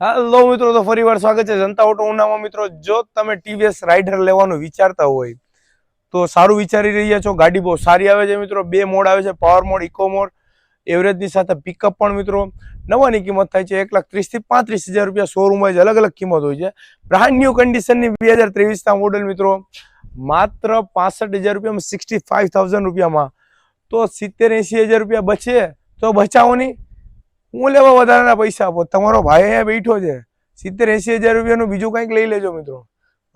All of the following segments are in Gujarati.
હેલો મિત્રો, તો ફરી વાર સ્વાગત છે જનતા ઓટો ઉનામાં. મિત્રો, જો તમે ટીવીએસ રાઇડર લેવાનું વિચારતા હોય, તો સારું વિચારી રહ્યા છો. ગાડી બહુ સારી આવે છે મિત્રો. બે મોડ આવે છે પાવર મોડ ઇકો મોડ એવરેજની સાથે પિકઅપ પણ મિત્રો. નવાની કિંમત થાય છે એક લાખ ત્રીસથી પાંત્રીસ હજાર રૂપિયા શોરૂમ વાઇઝ અલગ અલગ કિંમત હોય છે. બ્રાન્ડ ન્યૂ કન્ડિશનની બે હજાર ત્રેવીસના મોડલ મિત્રો, માત્ર પાસઠ હજાર રૂપિયામાં સિક્સટી ફાઇવ થાઉઝન્ડ રૂપિયામાં. તો સિત્તેર એંસી હજાર રૂપિયા બચે તો બચાવો નહીં હું લેવા વધારાના પૈસા આપો? તમારો ભાઈ અહીંયા બેઠો છે. સિત્તેર એંસી હજાર રૂપિયાનું બીજું કંઈક લઈ લેજો મિત્રો.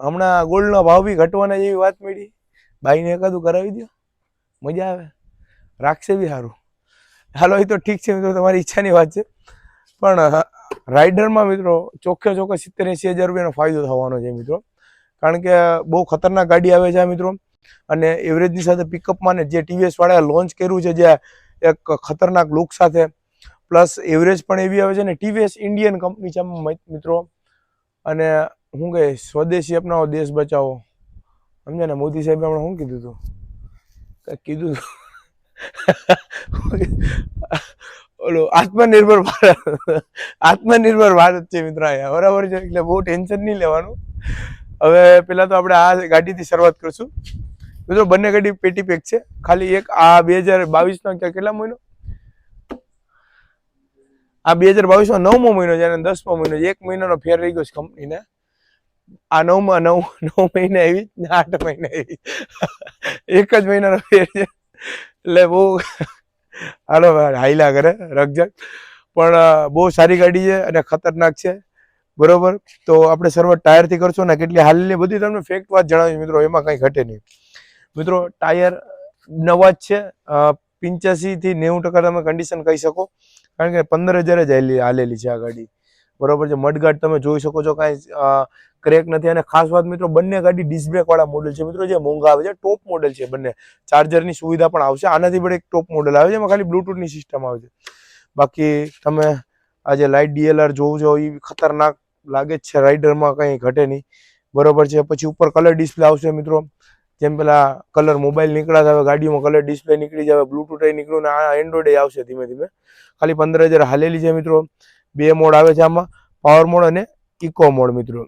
હમણાં ગોલ્ડનો ભાવ બી ઘટવાના જેવી વાત મળી. ભાઈને એકાદું કરાવી દો મજા આવે. રાખશે બી સારું હાલો, એ તો ઠીક છે મિત્રો, તમારી ઈચ્છાની વાત છે. પણ રાઇડરમાં મિત્રો, ચોખ્ખે ચોખ્ખે સિત્તેર એંસી હજાર રૂપિયાનો ફાયદો થવાનો છે મિત્રો. કારણ કે, બહુ ખતરનાક ગાડી આવે છે મિત્રો. અને એવરેજની સાથે પિકઅપમાં ને જે ટીવીએસ વાળાએ લોન્ચ કર્યું છે, જે એક ખતરનાક લુક સાથે પ્લસ એવરેજ પણ એવી આવે છે ને ટીવીએસ ઇન્ડિયન કંપની છે મિત્રો. અને શું કહે સ્વદેશી અપનાવો, દેશ બચાવો. સમજે ને? મોદી સાહેબે હમણાં શું કીધું હતું કીધું ઓલો, આત્મનિર્ભર ભારત. આત્મનિર્ભર ભારત છે મિત્રો અહીંયા. બરાબર છે? એટલે બહુ ટેન્શન નહીં લેવાનું. હવે પેલા તો આપણે આ ગાડીથી શરૂઆત કરશું. મિત્રો, બંને ગાડી પેટી પેક છે. ખાલી એક આ બે હજાર બાવીસનો કેટલા મહિનો? આ બે હજાર બાવીસમાં નવમો મહિનો છે અને દસમો મહિનો એક મહિનાનો ફેર રહી ગયો છે કંપનીને આ નવમાં, નવ નવ મહિને ને આઠ મહિને આવી. એક જ મહિનાનો ફેર છે. એટલે બહુ હાલો હાઈલા કરે રગજગ પણ બહુ સારી ગાડી છે અને ખતરનાક છે. બરોબર? તો આપણે શરૂઆત ટાયરથી કરશું ને કેટલી હાલની બધી તમને ફેક્ટ વાત જણાવીશ મિત્રો, એમાં કંઈ ઘટે નહીં. મિત્રો, ટાયર નવા જ છે. પિંચ્યાસી થી નેવું ટકા તમે કન્ડિશન કહી શકો. કારણ કે પંદર હજાર જ હાલી હાલેલી છે આ ગાડી. બરોબર છે? મડગાર્ડ તમે જોઈ શકો છો કાંઈ ક્રેક નથી. અને ખાસ વાત મિત્રો, બંને ગાડી ડિસ્બ્રેકવાળા બ્રેક વાળા મોડેલ છે. મિત્રો, જે મોંઘા આવે છે ટોપ મોડેલ છે બંને. ચાર્જરની સુવિધા પણ આવશે. આનાથી પણ એક ટોપ મોડેલ આવે છે. એમાં ખાલી બ્લુટૂથની સિસ્ટમ આવે છે. બાકી તમે આ જે લાઇટ ડીએલઆર જોવું છો એ ખતરનાક લાગે જ છે. રાઇડરમાં કંઈ ઘટે નહીં. બરોબર છે? પછી ઉપર કલર ડિસ્પ્લે આવશે મિત્રો. જેમ પેલા કલર મોબાઈલ નીકળ્યા હવે ગાડીમાં કલર ડિસ્પ્લે નીકળી જાય બ્લુટૂથ નીકળ્યું ને આ એન્ડ્રોઇડ આવશે ધીમે ધીમે. ખાલી પંદર હજાર હાલેલી છે મિત્રો. બે મોડ આવે છે આમાં પાવર મોડ અને ઇકો મોડ મિત્રો.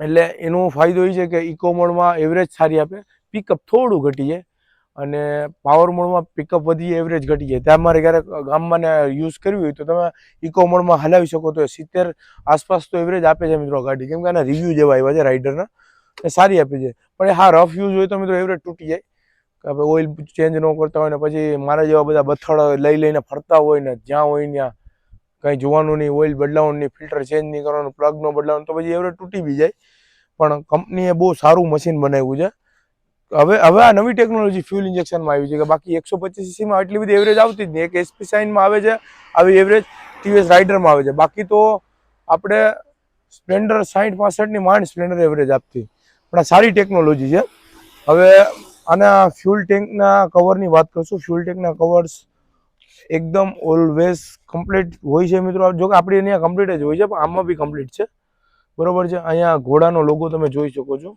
એટલે એનો ફાયદો એ છે કે ઇકો મોડમાં એવરેજ સારી આપે પિકઅપ થોડું ઘટી જાય, અને પાવર મોડમાં પિકઅપ વધી એવરેજ ઘટી જાય. ત્યાં મારે ક્યારેક ગામમાં યુઝ કરવી હોય તો તમે ઇકો મોડમાં હલાવી શકો, તો સિત્તેર આસપાસ તો એવરેજ આપે છે મિત્રો ગાડી. કેમ કે આના રિવ્યૂ જેવા આવ્યા છે રાઇડરના એ સારી આપી છે. પણ એ હા રફ યુઝ હોય તો મિત્રો એવરેજ તૂટી જાય. કે આપણે ઓઇલ ચેન્જ ન કરતા હોય ને પછી મારા જેવા બધા બથડ લઈ લઈને ફરતા હોય ને જ્યાં હોય ત્યાં કંઈ જોવાનું નહીં ઓઇલ બદલાવવાનું નહીં ફિલ્ટર ચેન્જ નહીં કરવાનું પ્લગ ન બદલાવાનું, તો પછી એવરેજ તૂટી બી જાય. પણ કંપનીએ બહુ સારું મશીન બનાવ્યું છે. હવે હવે આ નવી ટેકનોલોજી ફ્યુલ ઇન્જેક્શનમાં આવી છે કે બાકી એકસો પચીસ સીસીમાં આટલી બધી એવરેજ આવતી જ નહીં. એક એસપી સાઇનમાં આવે છે, આવી એવરેજ ટીવીએસ રાઇડરમાં આવે છે. બાકી તો આપણે સ્પ્લેન્ડર સાઠ પાસઠની માંડ સ્પ્લેન્ડર એવરેજ આપતી. પણ આ સારી ટેકનોલોજી છે. હવે આના ફ્યુલ ટેન્કના કવરની વાત કરશું ફ્યુલ ટેન્કના કવર્સ એકદમ ઓલવેઝ કમ્પ્લીટ હોય છે મિત્રો. જો કે આપણી અહીંયા કમ્પ્લીટ જ હોય છે, પણ આમાં બી કમ્પ્લીટ છે. બરોબર છે? અહીંયા ઘોડાનો લોગો તમે જોઈ શકો છો.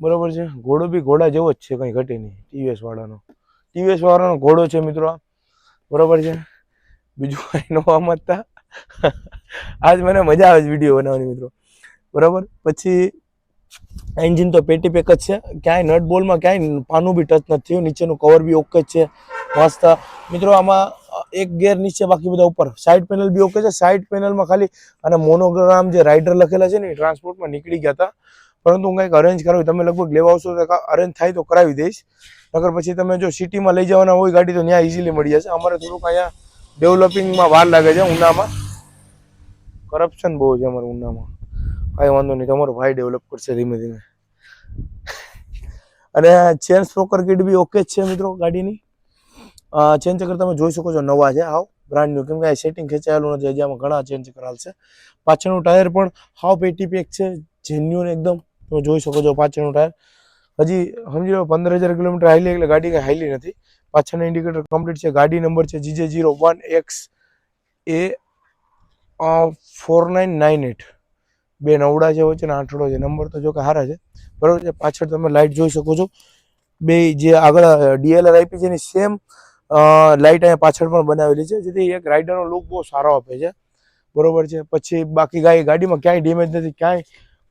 બરોબર છે? ઘોડો બી ઘોડા જેવો જ છે, કંઈ ઘટે નહીં. ટીવીએસ વાળાનો. ટીવીએસ વાળાનો ઘોડો છે મિત્રો બરાબર છે? બીજું કંઈ ન સમજતા આજ મને મજા આવે છે વીડિયો બનાવવાની મિત્રો. બરાબર? પછી એન્જિન તો પેટી પેક જ છે. ક્યાંય નટ બોલમાં ક્યાંય પાનું બી ટચ નથી થયું. નીચેનું કવર બી ઓકે જ છે. મસ્ત. મિત્રો, આમાં એક ગેર નીચે, બાકી બધા ઉપર. સાઈડ પેનલ બી ઓકે છે. સાઈડ પેનલમાં ખાલી, અને મોનોગ્રામ જે રાઇડર લખેલા છે ને, એ ટ્રાન્સપોર્ટમાં નીકળી ગયા હતા. પરંતુ હું કંઈક અરેન્જ કરાવી. તમે લગભગ લેવા આવશો તો અરેન્જ થાય તો કરાવી દઈશ. નગર પછી તમે જો સિટીમાં લઈ જવાના હોય ગાડી તો ત્યાં ઇઝીલી મળી જશે. અમારે થોડુંક અહીંયા ડેવલપિંગમાં વાર લાગે છે ઉનામાં કરપ્શન બહુ છે અમારે ઉનામાં કાંઈ વાંધો નહીં. તમારો ભાઈ ડેવલપ કરશે ધીમે ધીમે. અને ચેન સ્પોકર કિટ બી ઓકે જ છે મિત્રો ગાડીની. ચેન ચક્ર તમે જોઈ શકો છો નવા છે આવ બ્રાન્ડ ન્યુ કેમ કે આ સેટિંગ ખેંચાયેલું નથી, હજી આમાં ઘણા ચેન્જ કરાવશે પાછળનું ટાયર પણ હાવ પેટી પેક છે જેન્યુન એકદમ. તમે જોઈ શકો છો પાછળનું ટાયર હજી સમજી લો પંદર હજાર કિલોમીટર હાઈલી એટલે ગાડી કંઈ હાઈલી નથી. પાછળના ઇન્ડિકેટર કમ્પ્લીટ છે, ગાડી નંબર છે GJ zero one X A four nine nine eight બે નવડા છે વચ્ચે ને આઠડો છે નંબર તો જો કે સારા છે. બરાબર છે? પાછળ તમે લાઇટ જોઈ શકો છો. બે જે આગળ ડીએલઆર આપી છે એની સેમ લાઇટ અહીંયા પાછળ પણ બનાવેલી છે. જેથી એક રાઇડરનો લુક બહુ સારો આપે છે. બરોબર છે? પછી બાકી ગાય, ગાડીમાં ક્યાંય ડેમેજ નથી. ક્યાંય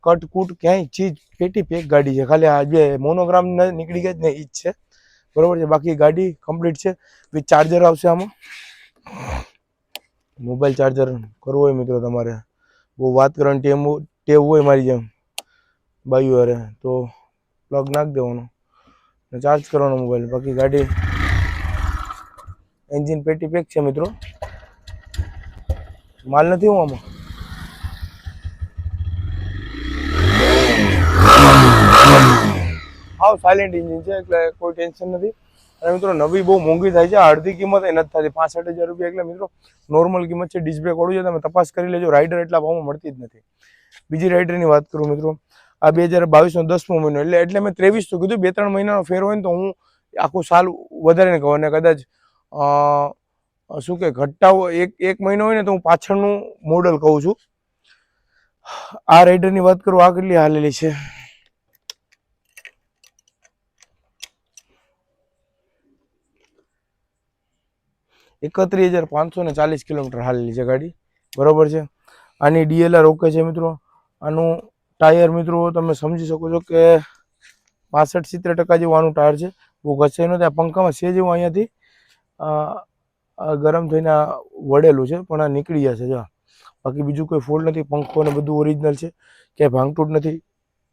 કટ, કૂટ, ક્યાંય ચીજ પેટી પેક ગાડી છે. ખાલી આ જે મોનોગ્રામ નીકળી ગયા જ ને, એ જ છે. બરોબર છે? બાકી ગાડી કમ્પ્લીટ છે. વિથ ચાર્જર આવશે આમાં. મોબાઈલ ચાર્જર કરવું હોય મિત્રો તમારે. બહુ વાત કરવાની ટેવ ટેવ હોય મારી જેમ બાયું અરે તો પ્લગ નાખી દેવાનો ને ચાર્જ કરવાનો મોબાઈલ બાકી ગાડી એન્જિન પેટી પેક છે મિત્રો માલ નથી હું આમાં હાવ સાયલેન્ટ એન્જિન છે એટલે કોઈ ટેન્શન નથી અને મિત્રો નવી બહુ મોંઘી થાય છે, અડધી કિંમત એ નથી થતી. પાસઠ હજાર રૂપિયા એટલે મિત્રો નોર્મલ કિંમત છે ડિસ્ક બ્રેક વાળું છે તમે તપાસ કરી લેજો રાઇડર એટલા ભાવમાં મળતી જ નથી. બીજી રાઇડરની વાત કરું મિત્રો, આ બે હજાર બાવીસનો દસમો મહિનો, એટલે એટલે મેં ત્રેવીસ તો કીધું બે ત્રણ મહિનાનો ફેર હોય ને તો હું આખું સાલ વધારે ને કહું અને કદાચ શું કે ઘટાવો એક એક મહિનો હોય ને તો હું પાછળનું મોડલ કહું છું. આ રાઇડરની વાત કરું, આ કેટલી હાલેલી છે? એકત્રીસ હજાર પાંચસો ને ચાલીસ કિલોમીટર હાલેલી છે ગાડી. બરોબર છે? આની ડીએલઆર ઓકે છે મિત્રો? આનું ટાયર મિત્રો તમે સમજી શકો છો કે પાસઠ સિત્તેર ટકા જેવું આનું ટાયર છે. બહુ ઘસાઈ નથી આ પંખામાં છે જેવું અહીંયાથી. ગરમ થઈને વળેલું છે, પણ આ નીકળી જશે જો. બાકી બીજું કોઈ ફોલ્ટ નથી. પંખો ને બધું ઓરિજિનલ છે. ક્યાંય ભાંગતૂટ નથી.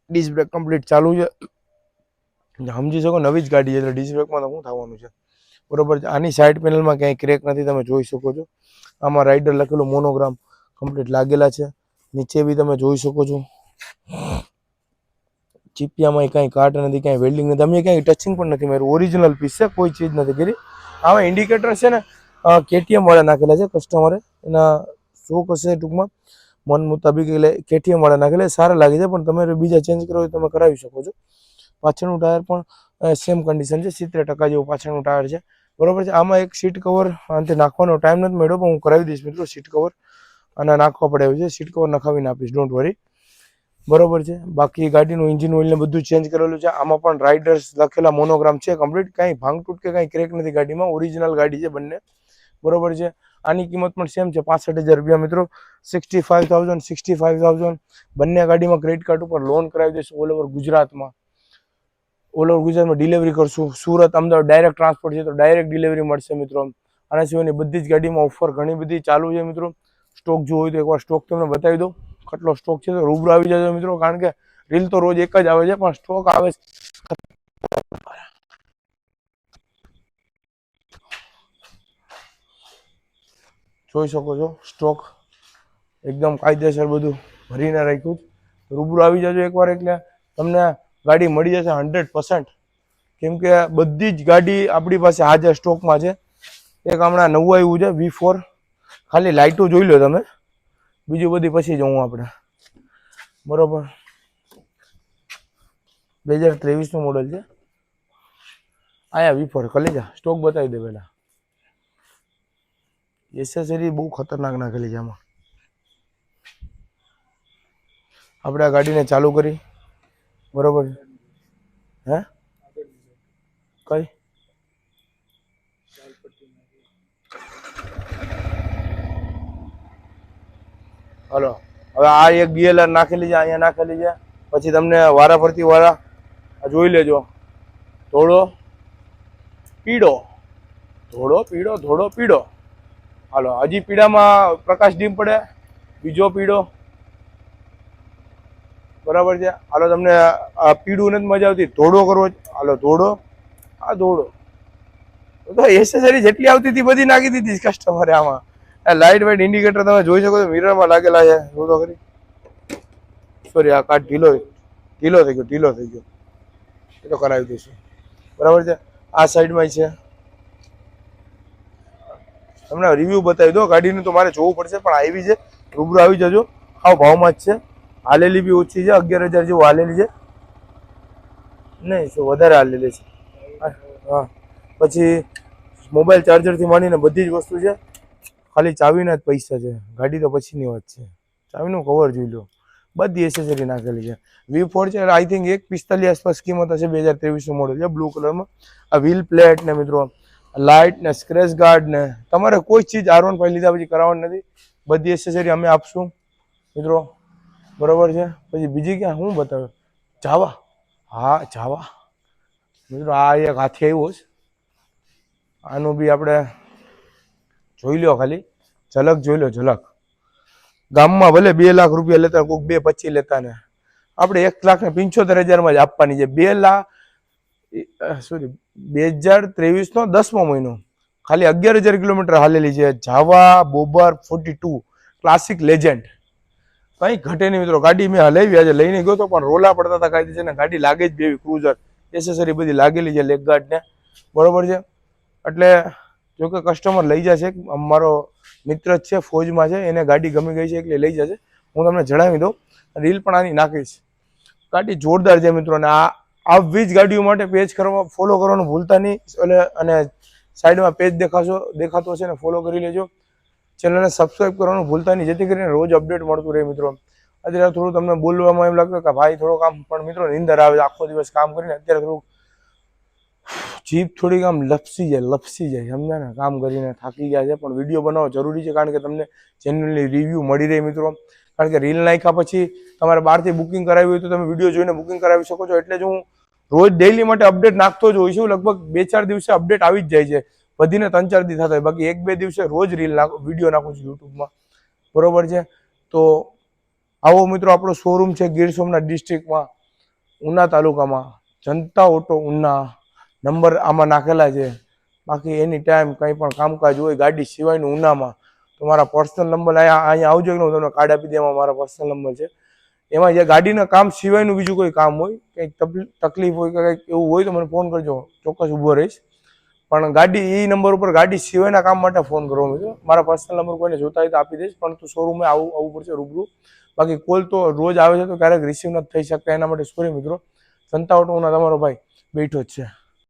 ડિસ્ક બ્રેક કમ્પ્લીટ ચાલુ છે. સમજી શકો, નવી જ ગાડી છે. એટલે ડિસ્ક બ્રેકમાં તો શું થવાનું છે? બરોબર આની સાઈડ પેનલમાં ક્યાંય ક્રેક નથી, તમે જોઈ શકો છો. આમાં રાઇડર લખેલું મોનોગ્રામ કમ્પ્લીટ લાગેલા છે. નીચે બી તમે જોઈ શકો છો. ચીપિયામાં કાંઈ કાટ નથી, કાંઈ વેલ્ડિંગ નથી. અમે ક્યાંય ટચિંગ પણ નથી મારું ઓરિજિનલ પીસ છે, કોઈ ચીજ નથી કરી. આમાં ઇન્ડિકેટર છે ને કેટીએમ વાળા નાખેલા છે કસ્ટમરે એના શોખ હશે ટૂંકમાં. મન મુતાબિક એટલે કેટીએમ વાળા નાખેલા સારા લાગે છે, પણ તમે બીજા ચેન્જ કરો તમે કરાવી શકો છો. પાછળનું ટાયર પણ સેમ કન્ડિશન છે. સિત્તેર ટકા જેવું પાછળનું ટાયર છે. બરોબર છે? આમાં એક સીટ કવર અંતે નાખવાનો ટાઈમ નથી મળ્યો, પણ હું કરાવી દઈશ મિત્રો સીટ કવર અને નાખવા પડે છે. સીટ કવર નખાવીને આપીશ ડોન્ટ વરી બરોબર છે? બાકી ગાડીનું ઇન્જિન ઓઇલ ને બધું ચેન્જ કરેલું છે. આમાં પણ રાઇડર્સ લખેલા મોનોગ્રામ છે કમ્પ્લીટ કાંઈ ભાંગતૂટ કે કાંઈ ક્રેક નથી ગાડીમાં. ઓરિજિનલ ગાડી છે બંને. બરોબર છે? આની કિંમત પણ સેમ છે. પાસઠ હજાર રૂપિયા મિત્રો. Sixty five thousand sixty five thousand બંને ગાડીમાં ક્રેડિટ કાર્ડ ઉપર લોન કરાવી દઈશું ઓલ ઓવર ગુજરાતમાં. ઓલ ઓવર ગુજરાતમાં ડિલિવરી કરશું. સુરત, અમદાવાદ ડાયરેક્ટ ટ્રાન્સપોર્ટ છે તો ડાયરેક્ટ ડિલિવરી મળશે મિત્રો આના સિવાયની બધી જ ગાડીમાં ઓફર ઘણી બધી ચાલુ છે મિત્રો. સ્ટોક જોવો હોય તો એકવાર સ્ટોક તમને બતાવી દો કેટલો સ્ટોક છે તો રૂબરૂ આવી જજો મિત્રો. કારણ કે રીલ તો રોજ એક જ આવે છે, પણ સ્ટોક આવે છે. જોઈ શકો છો સ્ટોક એકદમ કાયદેસર બધું ભરીને રાખ્યું રૂબરૂ આવી જજો એકવાર એટલે તમને ગાડી મળી જશે હંડ્રેડ પર્સન્ટ કેમ કે બધી જ ગાડી આપણી પાસે હાજર સ્ટોકમાં છે. એક હમણાં નવું આવ્યું છે વી ફોર ખાલી લાઇટો જોઈ લો તમે. બીજું બધી પછી જોઉં આપણે. બરોબર. બે હજાર ત્રેવીસનું મોડલ છે. આયા વી ફોર ખાલી જા. સ્ટોક બતાવી દે પહેલાં. એસેસરી બહુ ખતરનાક નાખેલી છે આમાં. આપણે આ ગાડીને ચાલુ કરી. બરોબર હે? કઈ? હલો, હવે આ એક ડીએલઆર નાખેલી છે અહીંયા નાખેલી છે પછી તમને વારા ફરતી વારા જોઈ લેજો. ધોળો, પીળો. ધોળો પીળો ધોળો, પીળો. હાલો, હજી પીળામાં પ્રકાશ ડીમ પડે? બીજો પીળો? બરાબર છે? હાલો, તમને પીળું નથી મજા આવતી. ધોળો કરવો છે હાલો ધોળો આ ધોળો તો એસેસરી જેટલી આવતી હતી, બધી નાખી દીધી કસ્ટમરે આમાં. લાઇટ વાઇટ ઇન્ડિકેટર તમે જોઈ શકો છો મિરરમાં લાગેલા છે. તો ખરી? સોરી આ કાર્ડ ઢીલો ઢીલો થઈ ગયો, ઢીલો થઈ ગયો. એ તો કરાવી દઈશું. બરાબર છે? આ સાઈડમાં છે. તમને રિવ્યુ બતાવી દો ગાડીનું તો મારે જોવું પડશે, પણ આવી છે. રૂબરૂ આવી જજો. હાવ ભાવમાં જ છે. હાલેલી બી ઓછી છે અગિયાર હજાર જેવું હાલેલી છે. નહીં શું વધારે હાલેલી છે. હા, હા. પછી મોબાઈલ ચાર્જરથી માંડીને બધી જ વસ્તુ છે. ખાલી ચાવીના જ પૈસા છે. ગાડી તો પછીની વાત છે. ચાવીનું કવર જોઈ લો. બધી એસેસરી નાખેલી છે. વી ફોર છે આઈ થિંક એક પિસ્તાલીસ આસપાસ કિંમત હશે બે હજાર ત્રેવીસનું મોડલ છે બ્લુ કલરમાં આ વ્હીલ પ્લેટ ને મિત્રો લાઇટ ને સ્ક્રેચ ગાર્ડ ને તમારે કોઈ ચીજ આર વન ફાઈવ લીધા પછી કરાવવાની નથી. બધી એસેસરી અમે આપશું. મિત્રો બરોબર છે? પછી બીજી ક્યાં? શું બતાવે? જાવા. હા, જાવા. મિત્રો આ એક હાથી આવ્યો છે. આનું બી આપણે જોઈ લો ખાલી. ઝલક જોઈ લો ઝલક. ગામમાં ભલે બે લાખ રૂપિયા લેતા કોઈક બે પચીસ લેતા ને આપણે એક લાખ ને પંચોતેર હજારમાં જ આપવાની છે. બે લાખ સોરી બે હજાર ત્રેવીસનો દસમો મહિનો. ખાલી અગિયાર હજાર કિલોમીટર હાલેલી છે. Jawa, bobber forty two classic legend કંઈ ઘટે નહીં મિત્રો. ગાડી મેં હલાવી આજે લઈને ગયો તો પણ રોલા પડતા હતા કાંઈ છે ને ગાડી લાગે જ બેવી ક્રુઝર. એસેસરી બધી લાગેલી છે લેગ ગાર્ડને બરોબર છે? એટલે જો કે કસ્ટમર લઈ જશે. અમારો મિત્ર જ છે, ફૌજમાં છે. એને ગાડી ગમી ગઈ છે એટલે લઈ જશે. હું તમને જણાવી દઉં. રીલ પણ આની નાખીશ. ગાડી જોરદાર છે મિત્રો અને આ આવી જ ગાડીઓ માટે પેજ કરવા ફોલો કરવાનું ભૂલતા નહીં. એટલે અને સાઈડમાં પેજ દેખાશો દેખાતો હશે ને ફોલો કરી લેજો. ચેનલને સબસ્ક્રાઇબ કરવાનું ભૂલતા નહીં, જેથી કરીને રોજ અપડેટ મળતું રહે મિત્રો. અત્યારે થોડું તમને બોલવામાં એમ લાગતું કે ભાઈ થોડું કામ પણ મિત્રો નિંદર આવે, આખો દિવસ કામ કરીને અત્યારે થોડું જીભ થોડીક આમ લપસી જાય લપસી જાય સમજા ને? કામ કરીને થાકી ગયા છે, પણ વીડિયો બનાવવો જરૂરી છે, કારણ કે તમને જેન્યુઅલી રિવ્યૂ મળી રહે મિત્રો. કારણ કે રીલ નાખ્યા પછી તમારે બહારથી બુકિંગ કરાવી હોય તો તમે વીડિયો જોઈને બુકિંગ કરાવી શકો છો. એટલે જ હું રોજ ડેઈલી માટે અપડેટ નાખતો જ હોઉં છું. લગભગ બે ચાર દિવસે અપડેટ આવી જ જાય છે. વધીને ત્રણ ચાર દિવસ થતા હોય. બાકી એક બે દિવસે રોજ રીલ નાખું વીડિયો નાખું છું યુટ્યુબમાં બરોબર છે? તો આવો મિત્રો, આપણો શોરૂમ છે ગીર સોમનાથ ડિસ્ટ્રિક્ટમાં ઉના તાલુકામાં. જનતા ઓટો ઉના નંબર આમાં નાખેલા છે. બાકી એની ટાઈમ કંઈ પણ કામકાજ હોય, ગાડી સિવાયનું ઉનામાં. તો મારા પર્સનલ નંબર અહીંયા અહીંયા આવજો કે હું તમને કાર્ડ આપી દે એમાં મારા પર્સનલ નંબર છે. એમાં જે ગાડીના કામ સિવાયનું બીજું કોઈ કામ હોય કંઈક તકલી- તકલીફ હોય કે કંઈક એવું હોય તો મને ફોન કરજો, ચોક્કસ ઊભો રહીશ. પણ ગાડી એ નંબર ઉપર ગાડી સિવાયના કામ માટે ફોન કરવો મિત્રો મારા પર્સનલ નંબર કોઈને જોતા હોય તો આપી દઈશ પણ તું શોરૂમે આવું આવવું પડશે રૂબરૂ. બાકી કોલ તો રોજ આવે છે તો ક્યારેક રિસીવ નથી થઈ શકતા. એના માટે સોરી મિત્રો. જનતા ઓટો તમારો ભાઈ બેઠો જ છે.